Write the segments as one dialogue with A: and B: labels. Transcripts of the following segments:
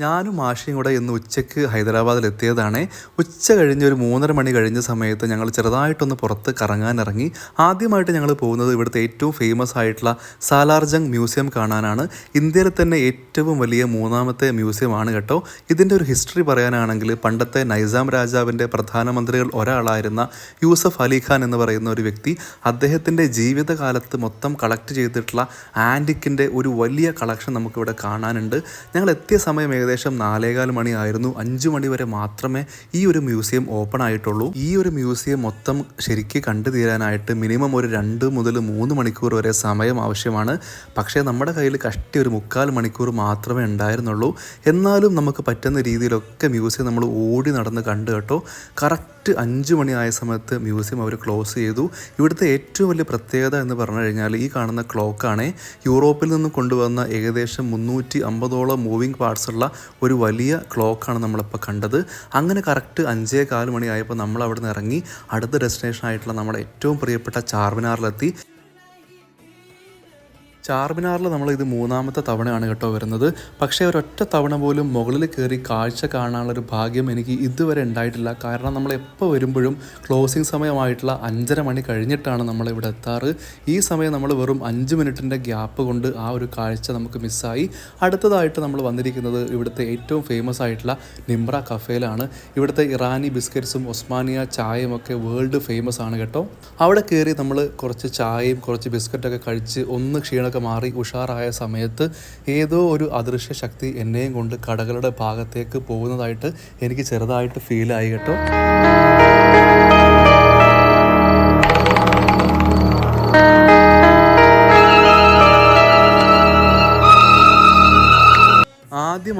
A: ഞാനും മാഷിയും കൂടെ ഇന്ന് ഉച്ചയ്ക്ക് ഹൈദരാബാദിൽ എത്തിയതാണ് ഉച്ച കഴിഞ്ഞ് ഒരു മൂന്നര മണി കഴിഞ്ഞ സമയത്ത് ഞങ്ങൾ ചെറുതായിട്ടൊന്ന് പുറത്ത് കറങ്ങാനിറങ്ങി ആദ്യമായിട്ട് ഞങ്ങൾ പോകുന്നത് ഇവിടുത്തെ ഏറ്റവും ഫേമസ് ആയിട്ടുള്ള സാലാർജംഗ് മ്യൂസിയം കാണാനാണ്. ഇന്ത്യയിലെ തന്നെ ഏറ്റവും വലിയ മൂന്നാമത്തെ മ്യൂസിയമാണ് കേട്ടോ. ഇതിന്റെ ഒരു ഹിസ്റ്ററി പറയാനാണെങ്കിൽ പണ്ടത്തെ നൈസാം രാജാവിന്റെ പ്രധാനമന്ത്രികൾ ഒരാളായിരുന്ന യൂസഫ് അലി ഖാൻ എന്ന് പറയുന്ന ഒരു വ്യക്തി അദ്ദേഹത്തിന്റെ ജീവിതകാലത്ത് മൊത്തം കളക്ട് ചെയ്തിട്ടുള്ള ആന്റിക്കിന്റെ ഒരു വലിയ കളക്ഷൻ നമുക്കിവിടെ കാണാനുണ്ട്. ഞങ്ങൾ എത്തിയ സമയം ഏകദേശം നാലേകാൽ മണിയായിരുന്നു. അഞ്ചു മണി വരെ മാത്രമേ ഈ ഒരു മ്യൂസിയം ഓപ്പൺ ആയിട്ടുള്ളൂ. ഈ ഒരു മ്യൂസിയം മൊത്തം ശരിക്ക് കണ്ടു തീരാനായിട്ട് മിനിമം ഒരു രണ്ട് മുതൽ മൂന്ന് മണിക്കൂർ വരെ സമയം ആവശ്യമാണ്. പക്ഷേ നമ്മുടെ കയ്യിൽ കഷ്ടി ഒരു മുക്കാൽ മണിക്കൂർ മാത്രമേ ഉണ്ടായിരുന്നുള്ളൂ. എന്നാലും നമുക്ക് പറ്റുന്ന രീതിയിലൊക്കെ മ്യൂസിയം നമ്മൾ ഓടി നടന്ന് കണ്ടു കേട്ടോ. കറക്റ്റ് അഞ്ച് മണിയായ സമയത്ത് മ്യൂസിയം അവർ ക്ലോസ് ചെയ്തു. ഇവിടുത്തെ ഏറ്റവും വലിയ പ്രത്യേകത എന്ന് പറഞ്ഞു കഴിഞ്ഞാൽ ഈ കാണുന്ന ക്ലോക്കാണ്. യൂറോപ്പിൽ നിന്ന് കൊണ്ടുവന്ന ഏകദേശം മുന്നൂറ്റി അമ്പതോളം മൂവിങ് പാർട്സ് ഉള്ള ഒരു വലിയ ക്ലോക്കാണ് നമ്മളിപ്പോൾ കണ്ടത്. അങ്ങനെ കറക്റ്റ് അഞ്ചേ കാൽ മണിയായപ്പോൾ നമ്മൾ അവിടെ നിന്ന് ഇറങ്ങി അടുത്ത ഡെസ്റ്റിനേഷൻ ആയിട്ടുള്ള നമ്മുടെ ഏറ്റവും പ്രിയപ്പെട്ട ചാർമിനാറിലെത്തി. ചാർമിനാറിൽ നമ്മൾ ഇത് മൂന്നാമത്തെ തവണയാണ് കേട്ടോ വരുന്നത്. പക്ഷേ ഒരൊറ്റ തവണ പോലും മുകളിൽ കയറി കാഴ്ച കാണാനുള്ളൊരു ഭാഗ്യം എനിക്ക് ഇതുവരെ ഉണ്ടായിട്ടില്ല. കാരണം നമ്മൾ എപ്പോൾ വരുമ്പോഴും ക്ലോസിംഗ് സമയമായിട്ടുള്ള അഞ്ചര മണി കഴിഞ്ഞിട്ടാണ് നമ്മൾ ഇവിടെ എത്താറ്. ഈ സമയം നമ്മൾ വെറും അഞ്ച് മിനിറ്റിന്റെ ഗ്യാപ്പ് കൊണ്ട് ആ ഒരു കാഴ്ച നമുക്ക് മിസ്സായി. അടുത്തതായിട്ട് നമ്മൾ വന്നിരിക്കുന്നത് ഇവിടുത്തെ ഏറ്റവും ഫേമസ് ആയിട്ടുള്ള നിംബ്ര കഫേലാണ്. ഇവിടുത്തെ ഇറാനി ബിസ്ക്കറ്റ്സും ഒസ്മാനിയ ചായയും ഒക്കെ വേൾഡ് ഫേമസ് ആണ് കേട്ടോ. അവിടെ കയറി നമ്മൾ കുറച്ച് ചായയും കുറച്ച് ബിസ്ക്കറ്റൊക്കെ കഴിച്ച് ഒന്ന് ക്ഷീണ ഒക്കെ മാറി ഉഷാറായ സമയത്ത് ഏതോ ഒരു അദൃശ്യ ശക്തി എന്നെയും കൊണ്ട് കടകളുടെ ഭാഗത്തേക്ക് പോകുന്നതായിട്ട് എനിക്ക് ചെറുതായിട്ട് ഫീൽ ആയി കേട്ടോ.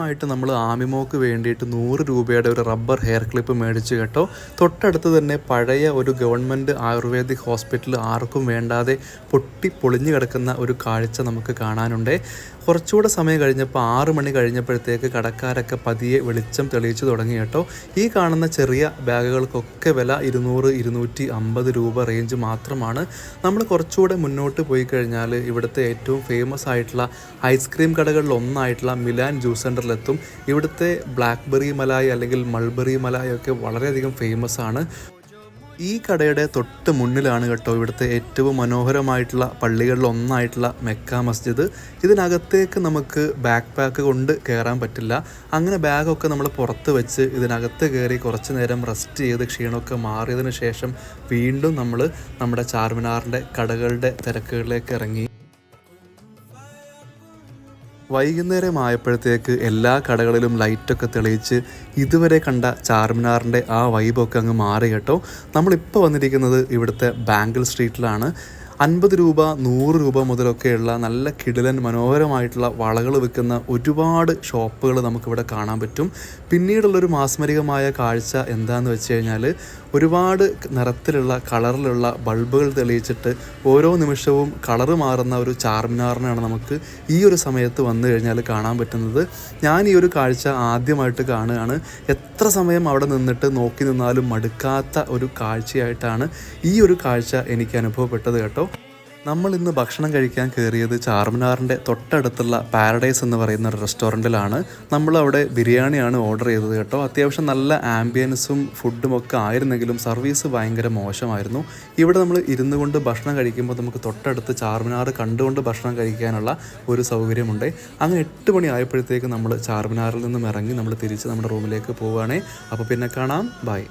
A: ആദ്യമായിട്ട് നമ്മൾ ആമിമോക്ക് വേണ്ടിയിട്ട് നൂറ് രൂപയുടെ ഒരു റബ്ബർ ഹെയർ ക്ലിപ്പ് മേടിച്ച് കേട്ടോ. തൊട്ടടുത്ത് തന്നെ പഴയ ഒരു ഗവൺമെന്റ് ആയുർവേദിക് ഹോസ്പിറ്റൽ ആർക്കും വേണ്ടാതെ പൊട്ടി പൊളിഞ്ഞു കിടക്കുന്ന ഒരു കാഴ്ച നമുക്ക് കാണാനുണ്ട്. കുറച്ചുകൂടെ സമയം കഴിഞ്ഞപ്പോൾ ആറ് മണി കഴിഞ്ഞപ്പോഴത്തേക്ക് കടക്കാരൊക്കെ പതിയെ വെളിച്ചം തെളിയിച്ചു തുടങ്ങി കേട്ടോ. ഈ കാണുന്ന ചെറിയ ബാഗുകൾക്കൊക്കെ വില ഇരുന്നൂറ് ഇരുന്നൂറ്റി അമ്പത് രൂപ റേഞ്ച് മാത്രമാണ്. നമ്മൾ കുറച്ചുകൂടെ മുന്നോട്ട് പോയി കഴിഞ്ഞാൽ ഇവിടുത്തെ ഏറ്റവും ഫേമസ് ആയിട്ടുള്ള ഐസ്ക്രീം കടകളിൽ ഒന്നായിട്ടുള്ള മിലാൻ ജ്യൂസ് സെന്ററിലെത്തും ഇവിടുത്തെ ബ്ലാക്ക്ബെറി മലായി അല്ലെങ്കിൽ മൾബെറി മലായി ഒക്കെ വളരെയധികം ഫേമസ് ആണ്. ഈ കടയുടെ തൊട്ട് മുന്നിലാണ് കേട്ടോ ഇവിടുത്തെ ഏറ്റവും മനോഹരമായിട്ടുള്ള പള്ളികളിൽ ഒന്നായിട്ടുള്ള മെക്ക മസ്ജിദ്. ഇതിനകത്തേക്ക് നമുക്ക് ബാക്ക് പാക്ക് കൊണ്ട് കയറാൻ പറ്റില്ല. അങ്ങനെ ബാഗൊക്കെ നമ്മൾ പുറത്ത് വെച്ച് ഇതിനകത്ത് കയറി കുറച്ച് നേരം റെസ്റ്റ് ചെയ്ത് ക്ഷീണമൊക്കെ മാറിയതിന് ശേഷം വീണ്ടും നമ്മൾ നമ്മുടെ ചാർമിനാറിന്റെ കടകളുടെ തിരക്കുകളിലേക്ക് ഇറങ്ങി. വൈകുന്നേരം ആയപ്പോഴത്തേക്ക് എല്ലാ കടകളിലും ലൈറ്റൊക്കെ തെളിയിച്ച് ഇതുവരെ കണ്ട ചാർമിനാറിന്റെ ആ വൈബൊക്കെ അങ്ങ് മാറി കേട്ടോ. നമ്മളിപ്പോൾ വന്നിരിക്കുന്നത് ഇവിടുത്തെ ബാങ്കിൾ സ്ട്രീറ്റിലാണ്. അൻപത് രൂപ നൂറ് രൂപ മുതലൊക്കെയുള്ള നല്ല കിടിലൻ മനോഹരമായിട്ടുള്ള വളകൾ വിൽക്കുന്ന ഒരുപാട് ഷോപ്പുകൾ നമുക്കിവിടെ കാണാൻ പറ്റും. പിന്നീടുള്ളൊരു മാസ്മരികമായ കാഴ്ച എന്താന്ന് വെച്ച് കഴിഞ്ഞാൽ ഒരുപാട് നിറത്തിലുള്ള കളറിലുള്ള ബൾബുകൾ തെളിയിച്ചിട്ട് ഓരോ നിമിഷവും കളറ് മാറുന്ന ഒരു ചാർമിനാറിനാണ് നമുക്ക് ഈ ഒരു സമയത്ത് വന്നു കഴിഞ്ഞാൽ കാണാൻ പറ്റുന്നത്. ഞാൻ ഈ ഒരു കാഴ്ച ആദ്യമായിട്ട് കാണുകയാണ്. എത്ര സമയം അവിടെ നിന്നിട്ട് നോക്കി നിന്നാലും മടുക്കാത്ത ഒരു കാഴ്ചയായിട്ടാണ് ഈ ഒരു കാഴ്ച എനിക്ക് അനുഭവപ്പെട്ടത് കേട്ടോ. നമ്മൾ ഇന്ന് ഭക്ഷണം കഴിക്കാൻ കയറിയത് ചാർമിനാറിന്റെ തൊട്ടടുത്തുള്ള പാരഡൈസ് എന്ന് പറയുന്ന ഒരു റെസ്റ്റോറന്റിലാണ്. നമ്മൾ അവിടെ ബിരിയാണിയാണ് ഓർഡർ ചെയ്തത് കേട്ടോ. അത്യാവശ്യം നല്ല ആംബിയൻസും ഫുഡും ഒക്കെ ആയിരുന്നെങ്കിലും സർവീസ് ഭയങ്കര മോശമായിരുന്നു. ഇവിടെ നമ്മൾ ഇരുന്നു കൊണ്ട് ഭക്ഷണം കഴിക്കുമ്പോൾ നമുക്ക് തൊട്ടടുത്ത് ചാർമിനാർ കണ്ടുകൊണ്ട് ഭക്ഷണം കഴിക്കാനുള്ള ഒരു സൗകര്യമുണ്ട്. അങ്ങനെ എട്ട് മണി ആയപ്പോഴത്തേക്ക് നമ്മൾ ചാർമിനാറിൽ നിന്നും ഇറങ്ങി നമ്മൾ തിരിച്ച് നമ്മുടെ റൂമിലേക്ക് പോവുകയാണേ. അപ്പോൾ പിന്നെ കാണാം. ബൈ.